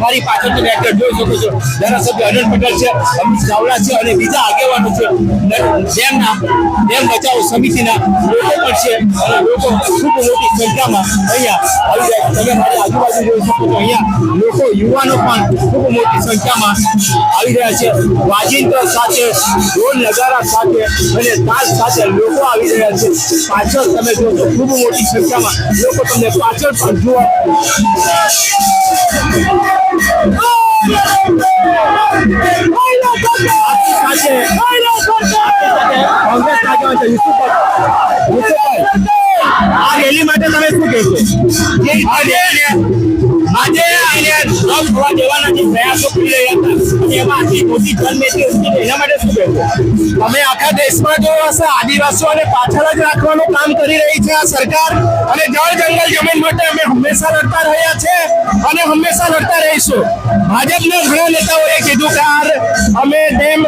મારી પાછળની તમે જોઈ શકો છો. ધારાસભ્ય અનિલ પટેલ છે, અમિત ચાવડા છે અને બીજા આગેવાનો છે. ડેમના ડેમ બચાવ સમિતિના લોકો પણ છે. અને લોકો ખૂબ મોટી સંખ્યામાં અહીંયા આવી જાય. તમે મારી આજુબાજુ જોઈ શકો છો, અહીંયા લોકો, યુવાનો પણ ખૂબ મોટી સંખ્યામાં આવી રહ્યા છે. વાજિંત્ર સાથે, ઢોલ નગારા સાથે અને તાલ સાથે લોકો આવી રહ્યા છે. પાછળ તમે જોશો, ખૂબ મોટી સંખ્યામાં લોકો તમને પાછળ પણ જોવા આપણી સાથે કોંગ્રેસ આગેવાન છે યુસુફભાઈ. યુસુફભાઈ, આ રેલી માટે તમે શું કહેશો જે આજે અહીંયા રદ થવા દેવાના જે પ્રયાસો કરી રહ્યા હતા, એમાં આટલી મોટી જનમેદની ઊભી એના માટે અમે આખા દેશમાં જો હશે, આદિવાસીઓને પાછળ જ રાખવાનું કામ કરી રહી છે આ સરકાર અને જળ જંગલ જમીન માટે અમે હંમેશા લડતા રહ્યા છે અને હંમેશા લડતા રહીશું. ભાજપના ઘણા નેતાઓએ કીધું કે આ અમે ડેમ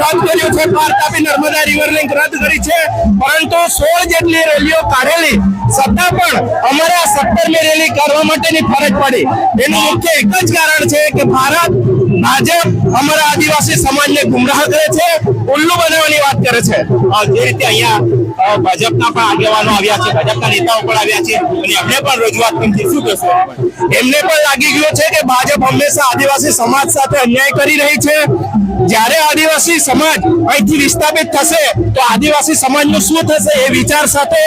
રદ કર્યું છે, પાર તાપી નર્મદા રિવર લિંક રદ કરી છે, પરંતુ સોળ જેટલી રેલીઓ કાઢેલી, છતાં પણ અમારે સત્તરમી રેલી કરવા માટેની ફરજ પડી એનું મુખ્ય એક જ કારણ છે કે ભારત ભાજપ અમારા આદિવાસી સમાજને ગુમરાહ કરે છે, ઉલ્લુ બનાવવાની વાત કરે છે. જે રીતે અહીંયા ભાજપના પણ આગેવાનો આવ્યા છે, ભાજપના નેતાઓ પણ આવ્યા છે, અને એમને પણ રજૂઆત કરી શું કહેશો? એમને પણ લાગી ગયું છે કે ભાજપ હંમેશા આદિવાસી સમાજ સાથે અન્યાય કરી રહી છે. જ્યારે આદિવાસી સમાજ અહીંથી વિસ્થાપિત થશે, તો આદિવાસી સમાજનું શું થશે એ વિચાર સાથે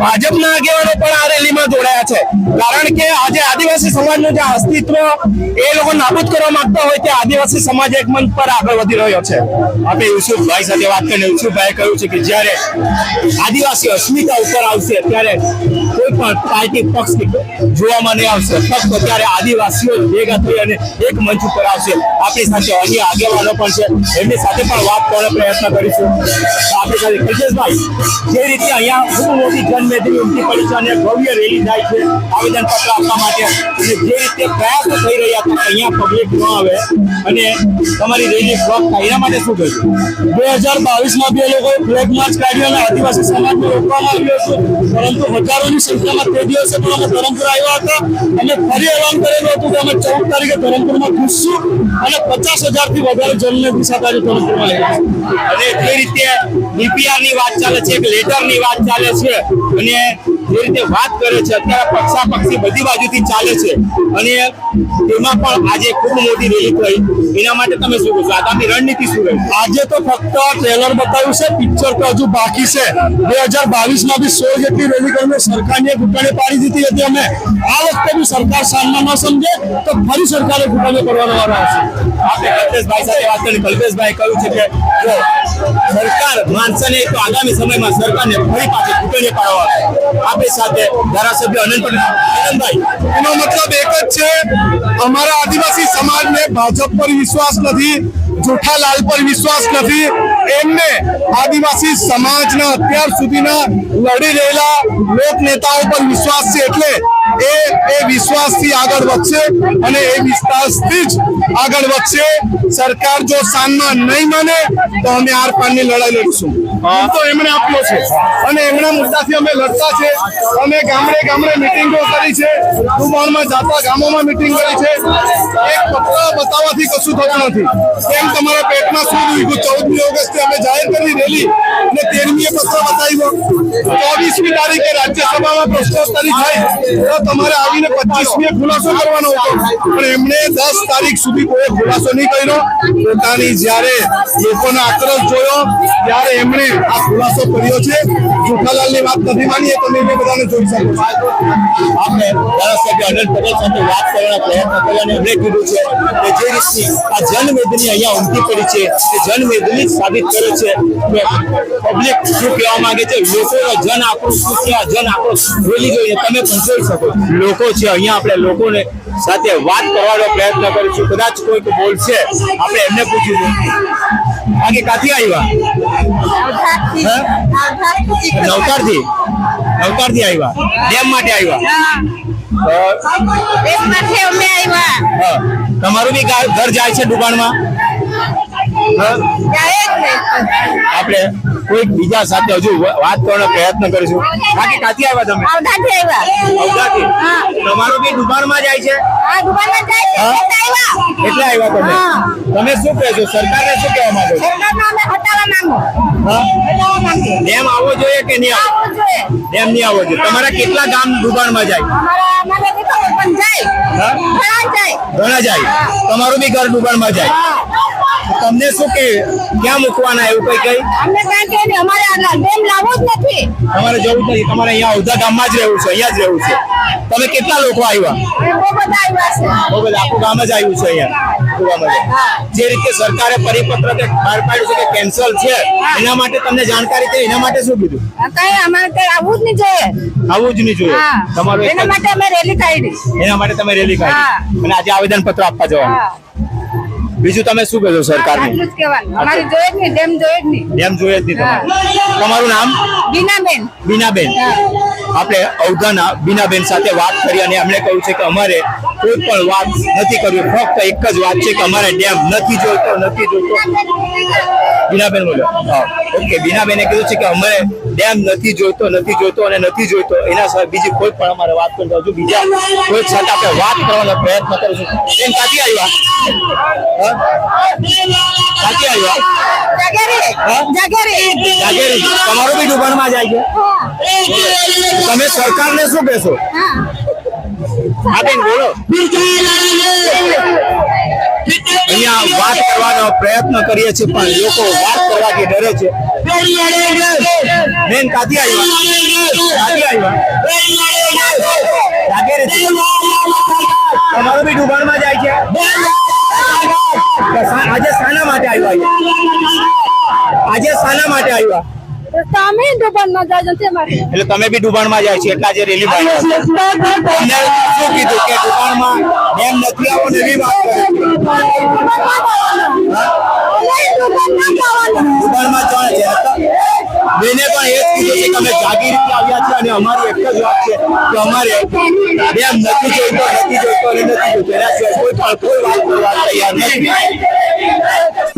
ભાજપના આગેવાનો પણ આ રેલીમાં જોડાયા છે. કારણ કે આજે આદિવાસી સમાજનું જે અસ્તિત્વ, એ લોકો નાબૂદ કરવા માંગતા હોય તે આદિવાસી સમાજ એક મંચ પર આગળ વધી રહ્યો છે? આપણે યુસુફભાઈ સાથે વાત કરીને યુસુફભાઈએ કહ્યું છે કે જ્યારે આદિવાસી અસ્મિતા ઉપર આવશે, ત્યારે કોઈ પણ પાર્ટી પક્ષ જોવામાં નહીં આવશે. ફક્ત ત્યારે આદિવાસીઓ ભેગા થઈ અને એક મંચ ઉપર આવશે. આપણી સાથે અન્ય આગેવાનો પણ છે. એમની સાથે પણ વાત કરવાનો પ્રયત્ન કરીશું. આપણી સાથે કલ્પેશભાઈ જે રીતે અહીંયા ખૂબ મોટી જનમેદની ઉમટી પડી છે અને ભવ્ય રેલી થાય છે આવેદન પત્ર આપવા માટે. અને જે રીતે પ્રયાસો થઈ રહ્યા હતા, અહીંયા પબ્લિક ન આવે અને તમારી રેલી થાય. એના માટે શું કર્યું બે હજાર બાવીસમાં બી લોકોએ ફ્લેગ માર્ચ કાઢ્યો અને આદિવાસી સમાજને રોકવામાં આવ્યો હતો. પરંતુ હજારોની સંખ્યામાં તે દિવસે પણ અમે ધરમપુર આવ્યા હતા. અને ફરી એલાન કરેલું હતું કે અમે ચૌદ તારીખે ધરમપુરમાં ઘૂસશું અને પચાસ હજારથી વધારે જનને દિશા આજે ધરમપુરમાં આવ્યા અને તે રીતે બીપીઆરની વાત ચાલે છે, એક લેટરની વાત ચાલે છે અને જે રીતે વાત કરે છે, અત્યારે પક્ષા પક્ષી બધી બાજુથી ચાલે છે. અને તેમાં પણ આજે ખૂબ મોટી રેલી થઈ એના માટે તમે શું કહેશો? આગામી રણનીતિ શું રહી આજે તો ફક્ત ટ્રેલર બતાવ્યું છે પિક્ચર તો હજુ બાકી છે. બે હજાર બાવીસમાં બી સોળ જેટલી રેલી કરીને સરકારને ઘૂંટણે પાડી દીધી હતી અમે આ વખતે બી સરકાર સામના ન સમજે તો ફરી સરકારે ઘૂંટણે કરવાનો વારો આવશે આપણે કલ્પેશભાઈ સાથે વાત કરી. કલ્પેશભાઈ કહ્યું છે કે જો સરકાર માનશે નહીં તો આગામી સમયમાં સરકારને ફરી પાછી ચૂંટણી પાડવા આપણી સાથે ધારાસભ્ય અનંત આનંદભાઈ એનો મતલબ એક જ છે અમારા આદિવાસી સમાજને ભાજપ પર વિશ્વાસ નથી જૂઠા લાલ પર વિશ્વાસ નથી. એમને આદિવાસી સમાજના અત્યાર સુધીના લડી રહેલા લોક નેતાઓ પર વિશ્વાસ છે એટલે એ એ વિશ્વાસથી આગળ વધશે અને એ વિશ્વાસથી જ આગળ વધશે. સરકાર જો સાનમાં નહીં માને, તો અમે આર લડાઈ લડીશું. તો એમણે આપ્યો છે. અને એમના મુદ્દાથી અમે લડતા છે. અમે ગામડે ગામડે મિટિંગો કરી છે. દુબાણમાં જાતા ગામોમાં મિટિંગ કરી છે. એક પત્ર બતાવવાથી કશું થતું નથી. કેમ તમારા પેટમાં શું દુખ્યું ચૌદમી ઓગસ્ટે અમે જાહેર કરી રેલી અને તેરમીએ પત્ર બતાવ્યો. ચોવીસમી તારીખે રાજ્યસભામાં પ્રશ્નોત્તરી થાય તો તમારે આવીને પચીસમીએ ખુલાસો કરવાનો હતો. પણ એમણે દસ તારીખ સુધી કોઈ ખુલાસો નહીં કર્યો. પોતાની જ્યારે લોકોનો આક્રોશ જોયો, ત્યારે એમણે ખુલાસો કર્યો છે. જુઠાલાલની વાત નથી માની તો તમે બધાને જોઈ શકો છો. આપણે ધારાસભ્ય અનિલ પટેલ સાથે વાત કરવાના પ્રયત્ન કર્યા અને કીધું છે કે જે રીતની આ જનમેદની અહીંયા ઉમટી પડી છે, એ જનમેદની સાબિત કરે છે. કે પબ્લિક શું કહેવા માંગે છે? લોકોનો જન આક્રોશ શું છે? આ જન આક્રોશ બોલી ગયો તમે પણ જોઈ શકો. લોકો છે, અહીંયા આપણે લોકોને સાથે વાત કરવાનો પ્રયત્ન કરીશું. કદાચ કોઈક બોલશે. આપણે એમને પૂછીશું. બાકી કાથી આવ્યા હે? નવતારથી નવતારથી આવ્યા ડેમ માટે આવ્યા હા. તમારું બી ઘર જાય છે દુકાનમાં? આપણે કોઈક બીજા સાથે હજુ વાત કરવાનો પ્રયત્ન કરીશું. બાકી કાથી આવ્યા તમે? અવધાથી આવ્યા. અવધાથી. તમારું બી દુકાનમાં જાય છે? હા દુકાનમાં જાય છે, એટલે આવ્યા. તમે? તમે શું કહેશો? સરકારને શું કહેવા માંગો સરકારનો અમે હટાવવા માંગો. હા? હટાવવા માંગીએ. ડેમ આવવો જોઈએ કે નહીં આવવો? જોઈએ. ડેમ નહીં આવવો જોઈએ. તમારા કેટલા ગામ દુકાનમાં જાય? અમારા અમારા તો પણ જાય? ઘણા જાય. ઘણા જાય. તમારું બી ઘર દુકાનમાં જાય. તમને શું કે ક્યાં મૂકવાના એવું કઈ કઈ? અમને કાંઈ કે અમારે આ ડેમ લાવવો જ નથી. તમારે જવું જ નથી તમારે અહીંયા ઉધા ગામમાં જ રહેવું છે અહીંયા જ રહેવું છે. તમે કેટલા લોકો આવ્યા? બહુ બધા આવ્યા છે. બહુ બધા આખું ગામ જ આવ્યું છે અહીંયા. જ. રીતે સરકારે પરિપત્ર કે બહાર પાડ્યું છે કે કેન્સલ છે એના માટે તમને જાણકારી થઈ એના માટે શું કીધું? કઈ અમારે કઈ આવવું જ નહીં જોઈએ. આવું જ નહીં જોઈએ. તમારું એના માટે અમે રેલી કાઢી. એના માટે તમે રેલી કાઢી. અને આજે આવેદન પત્ર આપવા જવાનું. બીજું તમે શું કહેશો સરકાર અમારે જોઈએ જ નહીં ડેમ જોઈએ જ નહીં એમ જોઈએ જ નહીં તમારું? નામ? બીનાબેન. બીનાબેન. આપણે અવધાના બીનાબેન સાથે વાત કરી અને એમણે કહ્યું છે કે અમારે કોઈ પણ વાત નથી કરવી. ફક્ત એક જ વાત છે કે અમારે ડેમ નથી જોઈતો નથી જોઈતો. બીનાબેન બોલ્યો હા. ઓકે બીનાબેને કીધું છે કે અમારે ડેમ નથી જોઈતો નથી જોઈતો અને નથી જોઈતો. એના સિવાય બીજી કોઈ પણ અમારે વાત કરતા હજુ બીજા કોઈ સાથે આપણે વાત કરવાનો પ્રયત્ન કરીશું. બેન ક્યાંથી આવ્યા? હા? ક્યાંથી આવ્યા? તમારું બી દુકાનમાં જાય છે? તમે સરકારને શું કહેશો? અહીંયા વાત કરવાનો પ્રયત્ન કરીએ છીએ, પણ લોકો વાત કરવાથી ડરે છે. બેન કાથી આવ્યા? જાગેરીથી. તમારું બી દુકાનમાં જાય છે. આજે શાના માટે આવ્યા? આજે શાના માટે આવ્યા? તમે દુકાનમાં જાય છે એટલે તમે બી ડુબાણમાં જાય છે એટલા જે રેલી છે. શું કીધું કે ડુબાણમાં એમ નથી આવો એવી વાત. ડુબાણમાં જવાનું છે બેને પણ એ જ કીધું છે કે અમે રીતે આવ્યા છીએ અને અમારી એક જ વાત છે કે અમારે એમ નથી જોઈતો નથી જોઈતો અને નથી જોઈતો એના સિવાય કોઈ પણ કોઈ વાત કરવા તૈયાર નથી